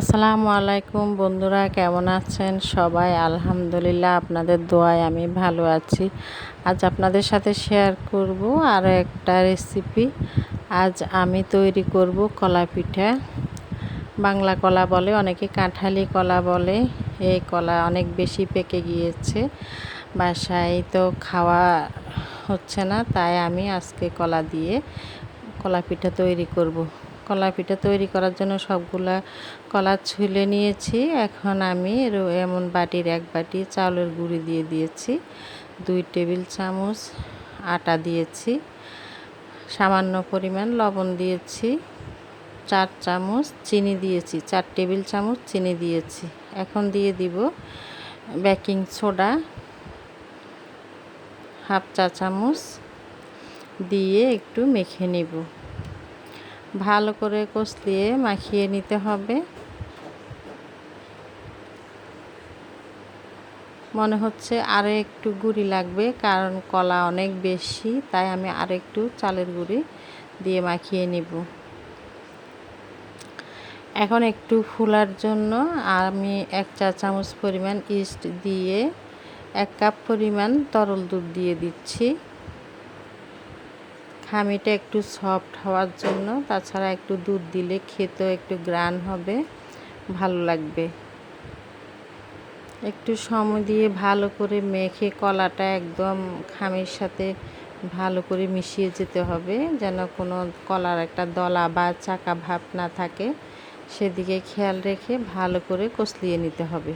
আসসালামু আলাইকুম বন্ধুরা, কেমন আছেন? সবাই আলহামদুলিল্লাহ আপনাদের দোয়ায় আমি ভালো আছি। আজ আপনাদের সাথে শেয়ার করব আরও একটা রেসিপি আজ আমি তৈরি করব কলা পিঠা। বাংলা কলা বলে, অনেকে কাঁঠালি কলা বলে। এই কলা অনেক বেশি পেকে গিয়েছে। বাসায় তো খাওয়া হচ্ছে না, তাই আমি আজকে কলা দিয়ে কলা পিঠা তৈরি করব। কলা পিঠা তৈরি করার জন্য সবগুলা কলা ছুলে নিয়েছি। এখন আমি এমন বাটির এক বাটি চাউলের গুঁড়ি দিয়ে দিয়েছি। দুই টেবিল চামচ আটা দিয়েছি। সামান্য পরিমাণ লবণ দিয়েছি। চার চামচ চিনি দিয়েছি। চার টেবিল চামচ চিনি দিয়েছি। এখন দিয়ে দিব বেকিং সোডা। হাফ চা চামচ দিয়ে একটু মেখে নিব। ভালো করে কষলিয়ে মাখিয়ে নিতে হবে। মনে হচ্ছে আরও একটু গুঁড়ি লাগবে, কারণ কলা অনেক বেশি, তাই আমি আর একটু চালের গুঁড়ি দিয়ে মাখিয়ে নিব। এখন একটু ফুলার জন্য আমি এক চা চামচ পরিমাণ ইস্ট দিয়ে এক কাপ পরিমাণ তরল দুধ দিয়ে দিচ্ছি। খামিটা একটু সফট হওয়ার জন্য, তাছাড়া একটু দুধ দিলে খেতেও একটু গ্রান হবে, ভালো লাগবে। একটু সময় দিয়ে ভালো করে মেখে কলাটা একদম খামির সাথে ভালো করে মিশিয়ে যেতে হবে, যেন কোনো কলার একটা দলা বা চাকা ভাব না থাকে। সেদিকে খেয়াল রেখে ভালো করে কষলিয়ে নিতে হবে।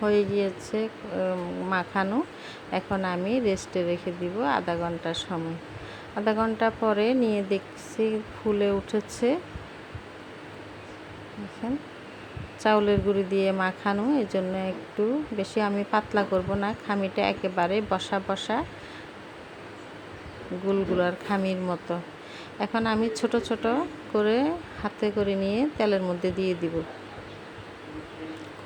হয়ে গিয়েছে মাখানো। এখন আমি রেস্টে রেখে দিব আধা ঘণ্টার সময়। আধা ঘণ্টা পরে নিয়ে দেখছি ফুলে উঠেছে। দেখেন, চাউলের গুঁড়ি দিয়ে মাখানো এই জন্য একটু বেশি আমি পাতলা করব না। খামিটা একেবারে বসা বসা গুলগুলার খামির মতো। এখন আমি ছোট ছোট করে হাতে করে নিয়ে তেলের মধ্যে দিয়ে দিব।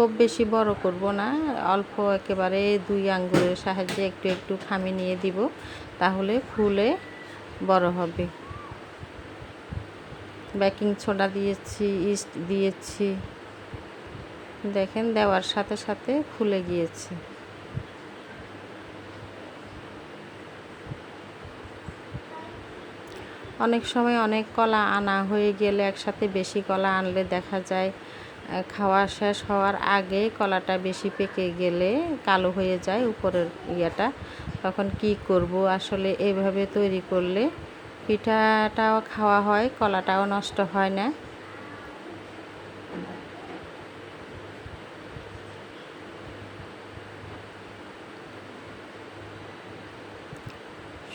খুব বেশি বড় করব না। অল্প একেবারে দুই আঙ্গুলের সাহায্যে একটু একটু খামি নিয়ে দিব, তাহলে ফুলে বড় হবে। বেকিং সোডা দিয়েছি, ইস্ট দিয়েছি। দেখেন, দেওয়ার সাথে সাথে ফুলে গিয়েছে। অনেক সময় অনেক কলা আনা হয়ে গেলে একসাথে বেশি কলা আনলে দেখা যায় খাওয়া শেষ হওয়ার আগে কলাটা বেশি পেকে গেলে কালো হয়ে যায় উপরের ইয়েটা। তখন কি করব? আসলে এভাবে তৈরি করলে পিঠাটাও খাওয়া হয়, কলাটাও নষ্ট হয় না।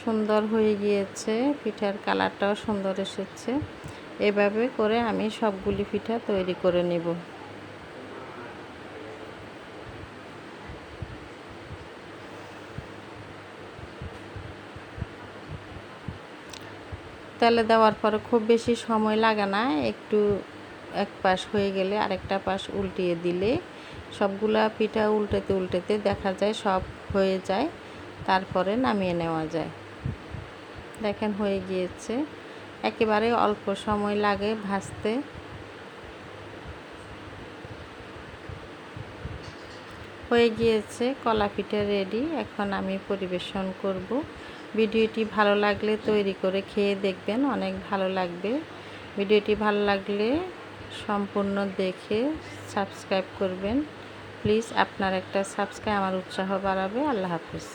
সুন্দর হয়ে গিয়েছে, পিঠার কালারটাও সুন্দর এসেছে। এভাবে করে আমি সবগুলি পিঠা তৈরি করে নেব। তেলে দেওয়ার পরে খুব বেশি সময় লাগে না, একটু এক পাশ হয়ে গেলে আরেকটা পাশ উল্টিয়ে দিলে সবগুলা পিঠা উল্টেতে উল্টেতে দেখা যায় সব হয়ে যায়, তারপরে নামিয়ে নেওয়া যায়। দেখেন হয়ে গিয়েছে। একেবারে অল্প সময় লাগে ভাজতে। হয়ে গিয়েছে কলা পিঠা রেডি এখন আমি পরিবেশন করব। ভিডিওটি ভালো লাগলে তৈরি করে খেয়ে দেখবেন, অনেক ভালো লাগবে। ভিডিওটি ভালো লাগলে সম্পূর্ণ দেখে সাবস্ক্রাইব করবেন। প্লিজ আপনার একটা সাবস্ক্রাইব আমার উৎসাহ বাড়াবে। আল্লাহ হাফিজ।